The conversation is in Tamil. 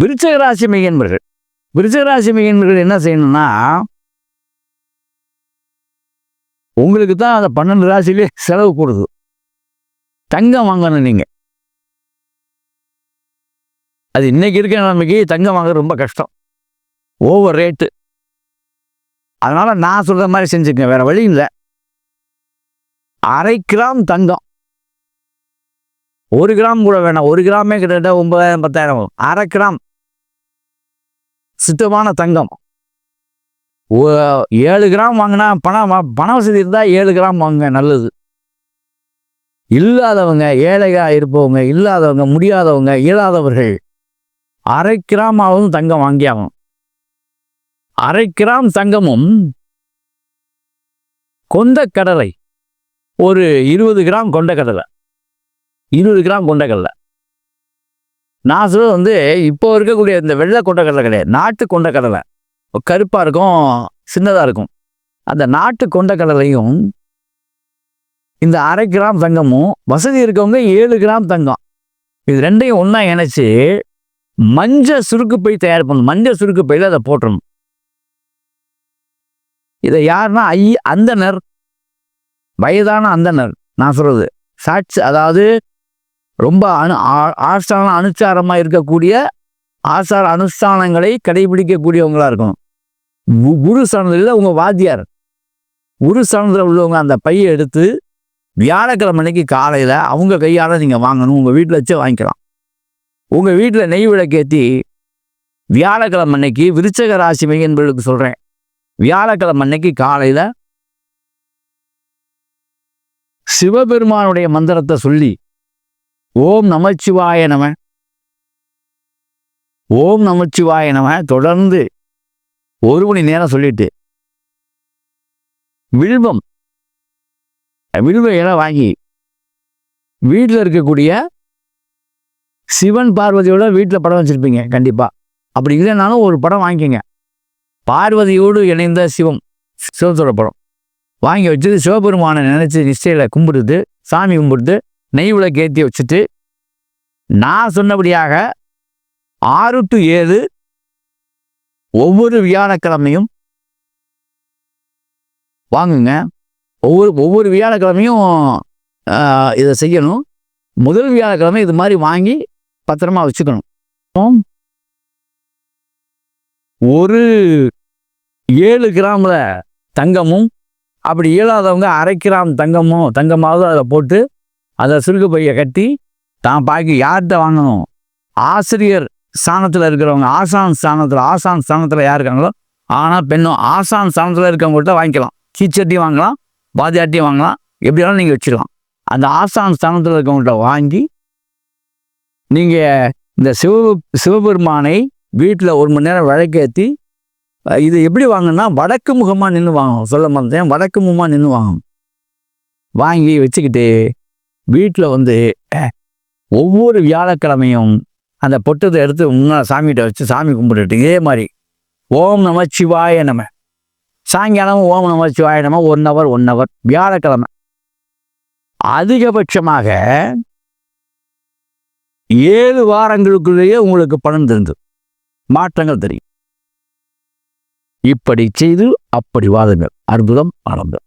விருச்சகராசி மையன்பர்கள் விருச்சக மையன்பர்கள் என்ன செய்யணும்னா உங்களுக்கு தான் அந்த பன்னெண்டு ராசியிலே செலவு போடுது. தங்கம் வாங்கணும் நீங்க. அது இன்னைக்கு இருக்கிற நிலைமைக்கு தங்கம் வாங்குறது ரொம்ப கஷ்டம். ஓவர் ரேட்டு அதனால நான் சொல்ற மாதிரி செஞ்சுக்கங்க வேற வழி இல்லை. அரை கிராம் தங்கம். ஒரு கிராம் கூட வேணாம். ஒரு கிராமே கிட்டத்தட்ட ஒன்பதாயிரம் பத்தாயிரம் அரை கிராம். சுத்தமான தங்கம். ஓ- ஏழு கிராம் வாங்கினா பணம்? பண வசதி இருந்தால் ஏழு கிராம் வாங்குங்க நல்லது. இல்லாதவங்க ஏழையாக இருப்பவங்க இல்லாதவங்க முடியாதவங்க இயலாதவர்கள் அரை கிராம் தங்கம் வாங்கியாகும் அரை கிராம் தங்கமும் கொண்ட கடலை ஒரு இருபது கிராம் கொண்ட கடலை இருபது கிராம் கொண்ட கடலை நான் சொல்றது வந்து இப்போ இருக்கக்கூடிய இந்த வெள்ளை கொண்டக்கடலை கிடையாது. நாட்டு கொண்டக்கடலை கருப்பாக இருக்கும் சின்னதாக இருக்கும். அந்த நாட்டு கொண்டக்கடலையும் இந்த அரை கிராம் தங்கமும் வசதி இருக்கவங்க ஏழு கிராம் தங்கம். இது ரெண்டையும் ஒன்றா இணைச்சி மஞ்சள் சுருக்குப்பை தயார் பண்ணணும். மஞ்சள் சுருக்குப்பையில் அதை போட்டுறணும். இதை யாருன்னா ஐ அந்தனர். வயதான அந்தனர். நான் சொல்றது. சாட்சி அதாவது ரொம்ப அனு ஆ- ஆசான அனுச்சாரமாக இருக்கக்கூடிய ஆசார அனுஷ்டானங்களை கடைபிடிக்கக்கூடியவங்களாக இருக்கணும். குரு சரணத்தில் உங்கள் வாத்தியார். குரு சரணத்தில் உள்ளவங்க அந்த பையை எடுத்து வியாழக்கிழமை அன்னைக்கு காலையில் அவங்க கையால் நீங்கள் வாங்கணும் உங்கள் வீட்டில் வச்சே வாங்கிக்கலாம். உங்கள் வீட்டில் நெய் விளக்கேற்றி வியாழக்கிழமை அன்னைக்கு விருச்சக ராசி மையன்பர்களுக்கு சொல்கிறேன் வியாழக்கிழமை அன்னைக்கு காலையில் சிவபெருமானுடைய மந்திரத்தை சொல்லி ஓம் நமச்சிவாய நம. ஓம் நமச்சிவாய நம. தொடர்ந்து ஒரு மணி நேரம் சொல்லிட்டு. வில்வம். வில்வ இலை வாங்கி வீட்டில் இருக்கக்கூடிய சிவன் பார்வதியோட வீட்டில் படம் வச்சுருப்பீங்க கண்டிப்பாக அப்படி இல்லைனாலும் ஒரு படம் வாங்கிக்கோங்க. பார்வதியோடு இணைந்த சிவம் சிவத்தோட படம். வாங்கி வச்சு சிவபெருமானை நினச்சி நிச்சயில கும்பிடுது சாமி கும்பிடுது நெய் விளக்கு ஏற்றி வச்சுட்டு நான் சொன்னபடியாக ஆறு டு ஏழு ஒவ்வொரு வியாழக்கிழமையும் வாங்குங்க. ஒவ்வொரு ஒவ்வொரு வியாழக்கிழமையும் இதை செய்யணும். முதல் வியாழக்கிழமை இது மாதிரி வாங்கி பத்திரமா வச்சுக்கணும். ஒரு ஏழு கிராமில் தங்கமும் அப்படி இயலாதவங்க அரை கிராம் தங்கமும் தங்கமாவது அதில் போட்டு அதை சுருக்கு பையை கட்டி தான் பாக்கி யார்கிட்ட வாங்கணும்? ஆசிரியர் ஸ்தானத்தில் இருக்கிறவங்க ஆசான் ஸ்தானத்தில் ஆசான் ஸ்தானத்தில் யார் இருக்காங்களோ ஆனால் பெண்ணும் ஆசான் ஸ்தானத்தில் இருக்கவங்கள்ட்ட வாங்கிக்கலாம். கீச்சட்டியும் வாங்கலாம் பாதியாட்டியும் வாங்கலாம் எப்படியாலும் நீங்கள் வச்சுக்கலாம். அந்த ஆசான் ஸ்தானத்தில் இருக்கவங்கள்ட்ட வாங்கி நீங்கள் இந்த சிவ சிவபெருமானை வீட்டில் ஒரு மணி நேரம் விளக்கேற்றி இது எப்படி வாங்கணும்னா வடக்கு முகமாக நின்று வாங்கணும். சொல்ல மாட்டேன் வடக்கு முகமாக நின்று வாங்கணும். வாங்கி வச்சுக்கிட்டு வீட்டில் வந்து ஒவ்வொரு வியாழக்கிழமையும் அந்த பொட்டத்தை எடுத்து முன்னாள் சாமிகிட்ட வச்சு சாமி கும்பிட்டுட்டு இதே மாதிரி ஓம் நம சிவாய நம. சாயங்காலம் ஓம் நம சிவாய நம ஒன் ஹவர் ஒன் ஹவர் வியாழக்கிழமை. அதிகபட்சமாக ஏழு வாரங்களுக்குள்ளேயே உங்களுக்கு பணம் தெரிந்தது மாற்றங்கள் தெரியும். இப்படி செய்து அப்படி வாதங்கள் அற்புதம் ஆனந்தம்